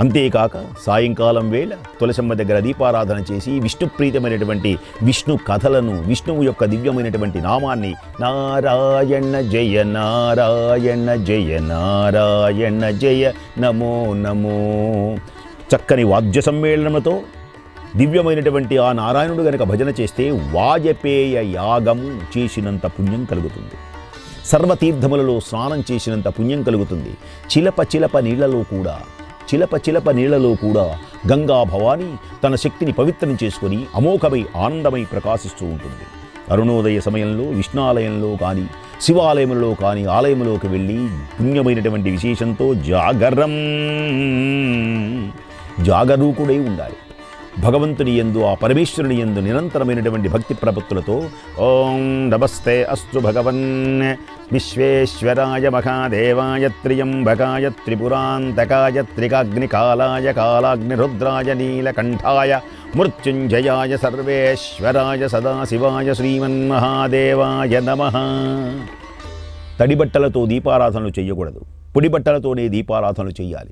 అంతేకాక సాయంకాలం వేళ తులసమ్మ దగ్గర దీపారాధన చేసి విష్ణుప్రీతమైనటువంటి విష్ణు కథలను విష్ణువు యొక్క దివ్యమైనటువంటి నామాన్ని నారాయణ జయ నారాయణ జయ నారాయణ జయ నమో నమో. చక్కని వాద్య సమ్మేళనముతో దివ్యమైనటువంటి ఆ నారాయణుడు గనక భజన చేస్తే వాజపేయ యాగము చేసినంత పుణ్యం కలుగుతుంది. సర్వతీర్థములలో స్నానం చేసినంత పుణ్యం కలుగుతుంది. చిలప చిలప నీళ్ళలో కూడా చిలప చిలప నీళ్ళలో కూడా గంగా భవాని తన శక్తిని పవిత్రం చేసుకొని అమోఘమై ఆనందమై ప్రకాశిస్తూ ఉంటుంది. అరుణోదయ సమయంలో విష్ణాలయంలో కానీ శివాలయంలో కానీ ఆలయంలోకి వెళ్ళి పుణ్యమైనటువంటి విశేషంతో జాగరం. జాగరూకుడై ఉండాలి. భగవంతుని ఎందు ఆ పరమేశ్వరుని ఎందు నిరంతరమైనటువంటి భక్తి ప్రపత్తులతో ఓం నమస్తే అస్తు భగవన్. విశ్వేశ్వరాయ మహాదేవాయ త్రియంబకాయ త్రిపురాంతకాయ త్రికాగ్నికాలాయ కాలాగ్నిరుద్రాయ నీలకంఠాయ మృత్యుంజయాయ సర్వేశ్వరాయ సదాశివాయ శ్రీమన్మహాదేవాయ నమ. తడిబట్టలతో దీపారాధనలు చేయకూడదు. పొడిబట్టలతోనే దీపారాధనలు చేయాలి.